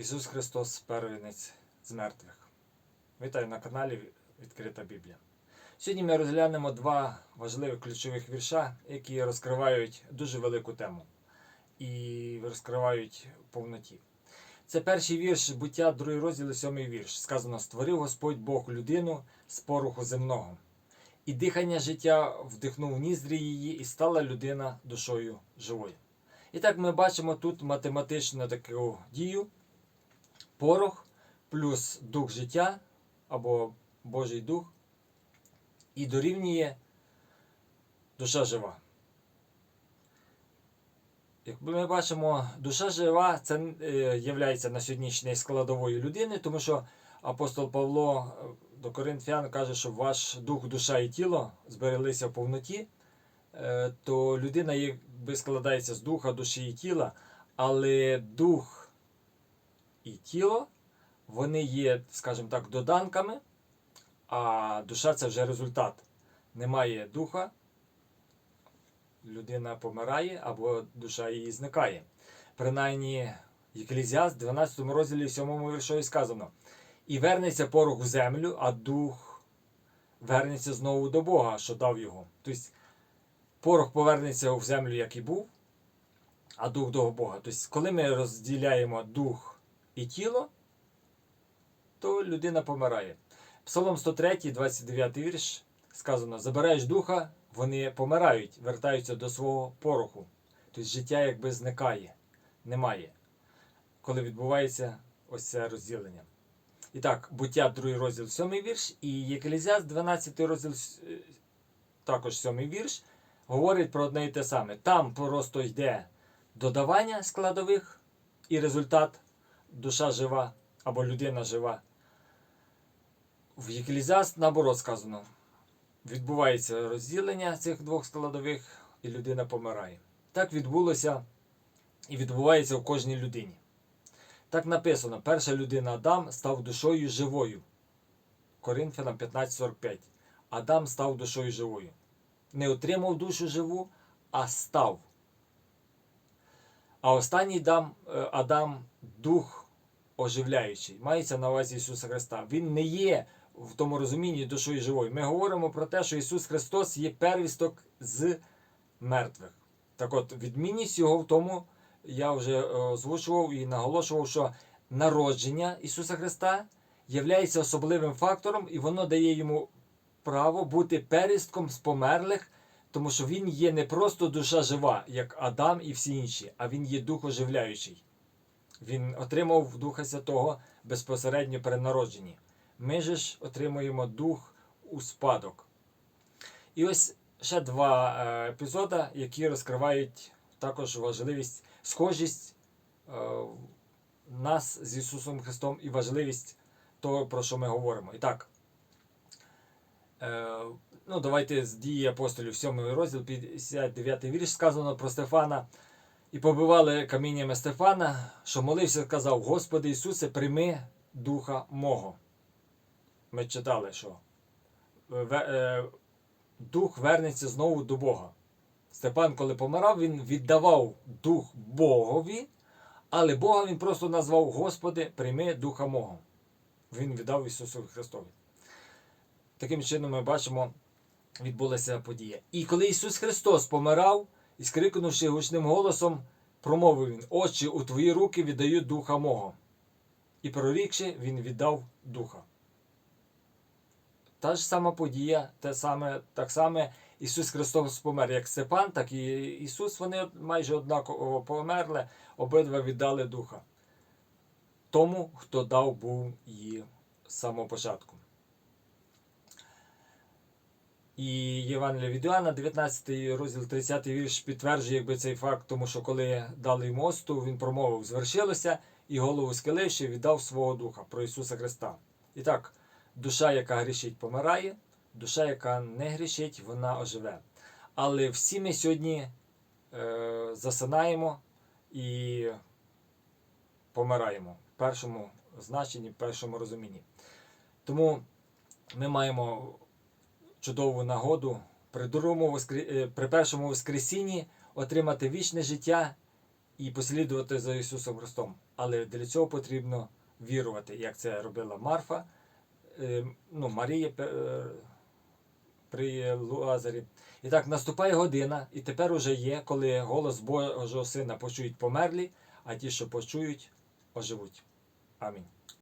Ісус Христос первенець з мертвих. Вітаю на каналі Відкрита Біблія. Сьогодні ми розглянемо два важливих ключових вірша, які розкривають дуже велику тему і розкривають повноті. Це перший вірш буття, другий розділ, сьомий вірш. Сказано: Створив Господь Бог людину з пороху земного, і дихання життя вдихнув ніздрі її, і стала людина душою живою. І так ми бачимо тут математичну таку дію. Порох плюс дух життя або Божий дух і дорівнює душа жива. Як ми бачимо, душа жива це є на сьогоднішній складовою людини, тому що апостол Павло е, до Коринфян каже, що ваш дух, душа і тіло збереглися в повноті, е, то людина якби складається з духа, душі і тіла, але дух і тіло вони є, скажімо так, доданками, а душа це вже результат. Немає духа, людина помирає або душа її зникає. Принаймні, Єклізіаст, 12 розділі 7 віршові сказано: І вернеться порох у землю, а дух вернеться знову до Бога, що дав його. Тобто порох повернеться в землю, як і був, а дух до Бога. Тобто, коли ми розділяємо дух і тіло, то людина помирає. Псалом 103, 29 вірш сказано: Забираєш духа, вони помирають, вертаються до свого пороху. Тобто життя якби зникає, немає, коли відбувається ось це розділення. І так, буття 2 розділ 7 вірш, і Єклезіаст 12 розділ, е, також 7 вірш, говорить про одне і те саме. Там просто йде додавання складових і результат душа жива або людина жива. В Єклізіаст, наоборот, сказано, відбувається розділення цих двох складових, і людина помирає. Так відбулося і відбувається в кожній людині. Так написано: перша людина Адам став душою живою. Коринфянам 15.45. Адам став душою живою. Не отримав душу живу, а став. А останній Адам, Адам дух оживляючий. Мається на увазі Ісуса Христа. Він не є в тому розумінні душою живою. Ми говоримо про те, що Ісус Христос є первісток з мертвих. Так от, відмінність його в тому, я вже е, озвучував і наголошував, що народження Ісуса Христа є особливим фактором, і воно дає йому право бути перістком з померлих, тому що Він є не просто душа жива, як Адам і всі інші, а Він є дух оживляючий. Він отримав Духа Святого безпосередньо при народженні. Ми же ж отримуємо дух у спадок. І ось ще два е, епізоди, які розкривають також важливість, схожість е, нас з Ісусом Христом і важливість того, про що ми говоримо. І так, е, ну, давайте з дії апостолів 7 розділ, 59 вірш сказано про Стефана. І побивали каміннями Стефана, що молився, сказав: Господи Ісусе, прийми духа мого. Ми читали, що е, дух вернеться знову до Бога. Степан, коли помирав, він віддавав дух Богові, але Бога він просто назвав Господи, прийми духа мого. Він віддав Ісусу Христові. Таким чином ми бачимо, відбулася подія. І коли Ісус Христос помирав, і, скрикнувши гучним голосом, промовив він: Отче, у твої руки віддаю духа мого. І прорікши, він віддав духа. Та ж сама подія, те саме, так само Ісус Христос помер, як Степан, так і Ісус, вони майже однаково померли, обидва віддали духа. Тому, хто дав був її з самого початку. І Євангелія від Іоанна, 19 розділ 30 вірш підтверджує якби, цей факт, тому що коли дали мосту, він промовив, звершилося і голову схиливши, віддав свого духа про Ісуса Христа. І так, душа, яка грішить, помирає, душа, яка не грішить, вона оживе. Але всі ми сьогодні е, засинаємо і помираємо в першому значенні, в першому розумінні. Тому ми маємо чудову нагоду при другому воскр... при першому Воскресінні отримати вічне життя і послідувати за Ісусом Христом. Але для цього потрібно вірувати, як це робила Марфа, е, ну, Марія е, при Луазарі. І так наступає година, і тепер уже є, коли голос Божого Сина почують померлі, а ті, що почують, оживуть. Амінь.